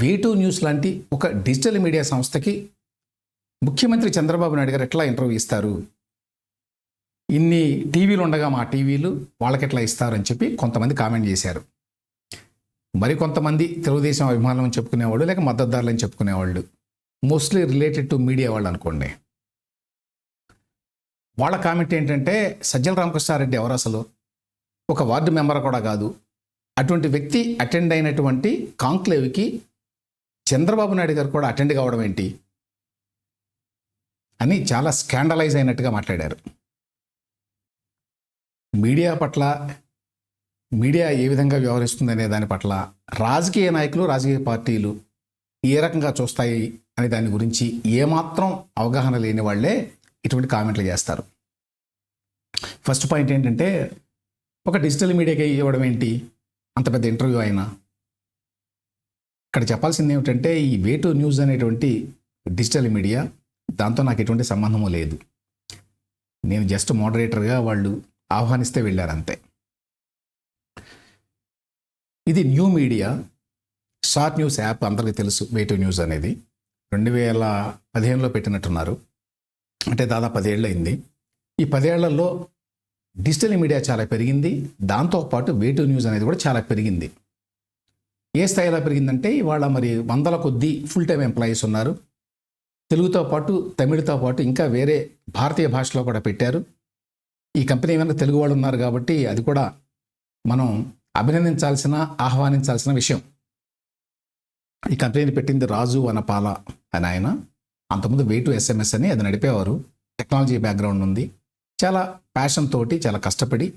వేటూ news లాంటి ఒక digital media సంస్థకి ముఖ్యమంత్రి చంద్రబాబు నాయుడు గారు ఎట్లా ఇంటర్వ్యూ ఇస్తారు? ఇన్ని టీవీలు ఉండగా మా టీవీలు వాళ్ళకి ఎట్లా ఇస్తారని చెప్పి కొంతమంది కామెంట్ చేశారు. మరి కొంతమంది తెలుగుదేశం అభిమానులు అని చెప్పుకునేవాళ్ళు లేక మద్దతుదారులు అని చెప్పుకునేవాళ్ళు. మోస్ట్లీ రిలేటెడ్ టు మీడియా వాళ్ళు అనుకోండి. వాళ్ళ కామెంట్ ఏంటంటే సజ్జల రామకృష్ణారెడ్డి ఎవరు అసలు? ఒక వార్డు మెంబర్ కూడా కాదు. అటువంటి వ్యక్తి అటెండ్ అయినటువంటి కాంక్లేవ్కి చంద్రబాబు నాయుడు గారు కూడా అటెండ్ కావడం ఏంటి అని చాలా స్కాండలైజ్ అయినట్టుగా మాట్లాడారు. మీడియా పట్ల మీడియా ఏ విధంగా వ్యవహరిస్తుంది అనే దాని పట్ల రాజకీయ నాయకులు రాజకీయ పార్టీలు ఏ రకంగా చూస్తాయి అనే దాని గురించి ఏమాత్రం అవగాహన లేని వాళ్ళే ఇటువంటి కామెంట్లు చేస్తారు. ఫస్ట్ పాయింట్ ఏంటంటే ఒక డిజిటల్ మీడియాకి ఇవ్వడం ఏంటి? అంత పెద్ద ఇంటర్వ్యూ అయినా ఇక్కడ చెప్పాల్సింది ఏమిటంటే ఈ వేటు న్యూస్ అనేటువంటి డిజిటల్ మీడియా దాంతో నాకు ఎటువంటి సంబంధము లేదు. నేను జస్ట్ మోడరేటర్గా వాళ్ళు ఆహ్వానిస్తే వెళ్ళారు అంతే ఇది new media short news app అందరికీ తెలుసు వేటు న్యూస్ అనేది. రెండు వేల పదిహేనులో పెట్టినట్టున్నారు. అంటే దాదాపు పదేళ్ళు అయింది. ఈ పదేళ్ళలో డిజిటల్ మీడియా చాలా పెరిగింది. దాంతోపాటు వేటు న్యూస్ అనేది కూడా చాలా పెరిగింది. ఏ స్థాయిలో పెరిగిందంటే ఇవాళ మరి వందల కొద్దీ ఫుల్ టైం ఎంప్లాయీస్ ఉన్నారు. తెలుగుతో పాటు తమిళతో పాటు ఇంకా వేరే భారతీయ భాషలో కూడా పెట్టారు. ఈ కంపెనీ వెనక తెలుగు వాళ్ళు ఉన్నారు కాబట్టి అది కూడా మనం అభినందించాల్సిన ఆహ్వానించాల్సిన విషయం. ఈ కంపెనీని పెట్టింది రాజు వనపాల అని ఆయన. అంతకుముందు వే టు ఎస్ఎంఎస్ అని అది నడిపేవారు. టెక్నాలజీ బ్యాక్గ్రౌండ్ ఉంది. చాలా ప్యాషన్ తోటి చాలా కష్టపడి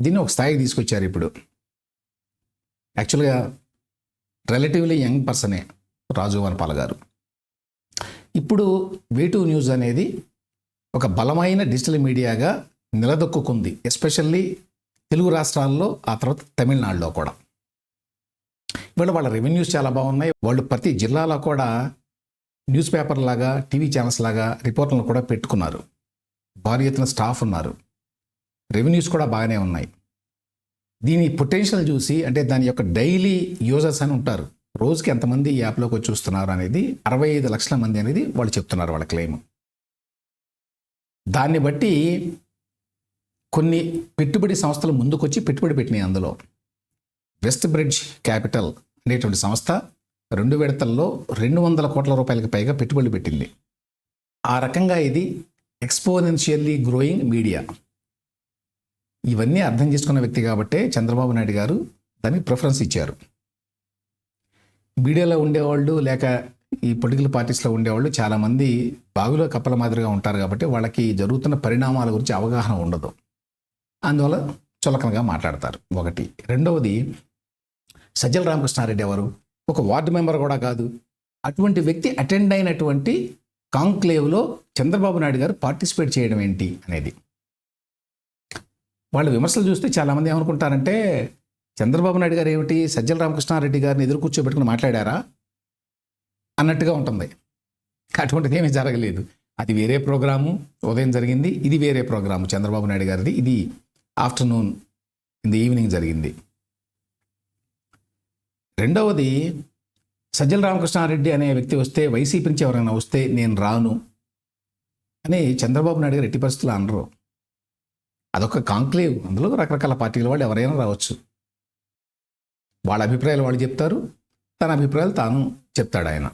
దీన్ని ఒక స్థాయికి తీసుకొచ్చారు ఇప్పుడు. యాక్చువల్గా రిలేటివ్లీ యంగ్ పర్సనే రాజు వనపాల గారు. ఇప్పుడు వేటూ న్యూస్ అనేది ఒక బలమైన డిజిటల్ మీడియాగా నిలదొక్కుంది ఎస్పెషల్లీ తెలుగు రాష్ట్రాల్లో ఆ తర్వాత తమిళనాడులో కూడా. ఇవాళ వాళ్ళ రెవెన్యూస్ చాలా బాగున్నాయి. వాళ్ళు ప్రతి జిల్లాలో కూడా న్యూస్ పేపర్ లాగా టీవీ ఛానల్స్ లాగా రిపోర్టర్లు కూడా పెట్టుకున్నారు. భారీ ఎత్తున స్టాఫ్ ఉన్నారు. రెవెన్యూస్ కూడా బాగానే ఉన్నాయి. దీని పొటెన్షియల్ చూసి అంటే దాని యొక్క డైలీ యూజర్స్ అని ఉంటారు. రోజుకి ఎంతమంది ఈ యాప్లోకి వచ్చి చూస్తున్నారు అనేది అరవై ఐదు లక్షల మంది అనేది వాళ్ళు చెప్తున్నారు వాళ్ళ క్లెయిమ్ దాన్ని బట్టి కొన్ని పెట్టుబడి సంస్థలు ముందుకొచ్చి పెట్టుబడి పెట్టినాయి అందులో. వెస్ట్ బ్రిడ్జ్ క్యాపిటల్ అనేటువంటి సంస్థ రెండు విడతల్లో రెండు వందల కోట్ల రూపాయలకు పైగా పెట్టుబడి పెట్టింది. ఆ రకంగా ఇది ఎక్స్పోనెన్షియల్లీ గ్రోయింగ్ మీడియా ఇవన్నీ అర్థం చేసుకున్న వ్యక్తి కాబట్టే చంద్రబాబు నాయుడు గారు దానికి ప్రిఫరెన్స్ ఇచ్చారు. మీడియాలో ఉండేవాళ్ళు లేక ఈ పొలిటికల్ పార్టీస్లో ఉండేవాళ్ళు చాలామంది బావిలో కప్పల మాదిరిగా ఉంటారు కాబట్టి వాళ్ళకి జరుగుతున్న పరిణామాల గురించి అవగాహన ఉండదు. అందువల్ల చులకనగా మాట్లాడతారు. ఒకటి. రెండవది సజ్జల రామకృష్ణారెడ్డి ఎవరు? ఒక వార్డు మెంబర్ కూడా కాదు. అటువంటి వ్యక్తి అటెండ్ అయినటువంటి కాంక్లేవ్లో చంద్రబాబు నాయుడు గారు పార్టిసిపేట్ చేయడం ఏంటి అనేది. వాళ్ళ విమర్శలు చూస్తే చాలామంది ఏమనుకుంటారంటే చంద్రబాబు నాయుడు గారు ఏమిటి సజ్జల రామకృష్ణారెడ్డి గారిని ఎదురు కూర్చోబెట్టుకుని మాట్లాడారా? అన్నట్టుగా ఉంటుంది. అటువంటిది ఏమీ జరగలేదు. అది వేరే ప్రోగ్రాము ఉదయం జరిగింది ఇది వేరే ప్రోగ్రాము. చంద్రబాబు నాయుడు గారిది ఇది ఆఫ్టర్నూన్ ఇన్ ది ఈవినింగ్ జరిగింది. రెండవది సజ్జల రామకృష్ణారెడ్డి అనే వ్యక్తి వస్తే వైసీపీ నుంచి ఎవరైనా వస్తే నేను రాను అని చంద్రబాబు నాయుడు గారు ఎట్టి పరిస్థితులు అనరు. అదొక కాంక్లేవ్. అందులో రకరకాల పార్టీల వాళ్ళు ఎవరైనా రావచ్చు. వాళ్ళ అభిప్రాయాలు వాళ్ళు చెప్తారు. తన అభిప్రాయాలు తాను చెప్తాడు ఆయన.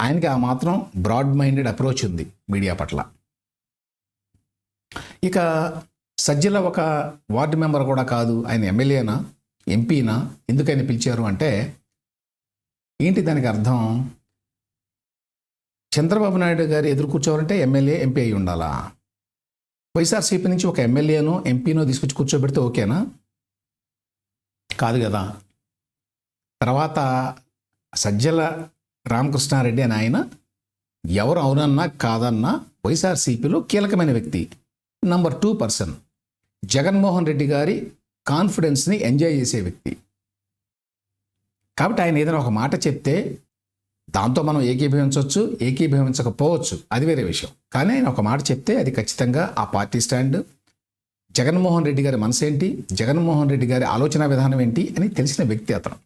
ఆయనకి ఆ మాత్రం బ్రాడ్ మైండెడ్ అప్రోచ్ ఉంది మీడియా పట్ల. ఇక సజ్జల ఒక వార్డు మెంబర్ కూడా కాదు. ఆయన ఎమ్మెల్యేనా? ఎంపీనా? ఎందుకైనా పిలిచారు అంటే ఏంటి దానికి అర్థం? చంద్రబాబు నాయుడు గారు ఎదురు కూర్చోవాలంటే ఎమ్మెల్యే ఎంపీ అయి ఉండాలా? వైఎస్ఆర్సీపీ నుంచి ఒక ఎమ్మెల్యేనో ఎంపీనో తీసుకొచ్చి కూర్చోబెడితే ఓకేనా? కాదు కదా. తర్వాత సజ్జల రామకృష్ణారెడ్డి అని ఆయన ఎవరు అవునన్నా కాదన్నా వైఎస్ఆర్సీపీలో కీలకమైన వ్యక్తి number two person Jaganmohan Reddy గారి కాన్ఫిడెన్స్ని ఎంజాయ్ చేసే వ్యక్తి. కాబట్టి ఆయన ఏదైనా ఒక మాట చెప్తే దాంతో మనం ఏకీభవించవచ్చు ఏకీభవించకపోవచ్చు. అది వేరే విషయం. కానీ ఆయన ఒక మాట చెప్తే అది ఖచ్చితంగా ఆ పార్టీ స్టాండ్ జగన్మోహన్ రెడ్డి గారి మనసు ఏంటి జగన్మోహన్ రెడ్డి గారి ఆలోచన విధానం ఏంటి అని తెలిసిన వ్యక్తి అతను.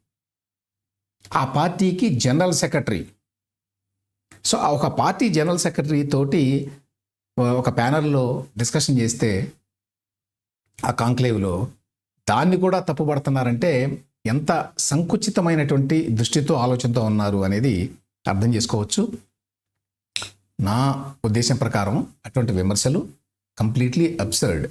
ఆ పార్టీకి జనరల్ సెక్రటరీ. సో ఆ ఒక పార్టీ జనరల్ సెక్రటరీ తోటి ఒక ప్యానల్లో డిస్కషన్ చేస్తే ఆ కాంక్లేవ్లో దాన్ని కూడా తప్పుపడుతున్నారంటే ఎంత సంకుచితమైనటువంటి దృష్టితో ఆలోచనతో ఉన్నారు అనేది అర్థం చేసుకోవచ్చు. నా ఉద్దేశం ప్రకారం అటువంటి విమర్శలు కంప్లీట్లీ అబ్సర్డ్.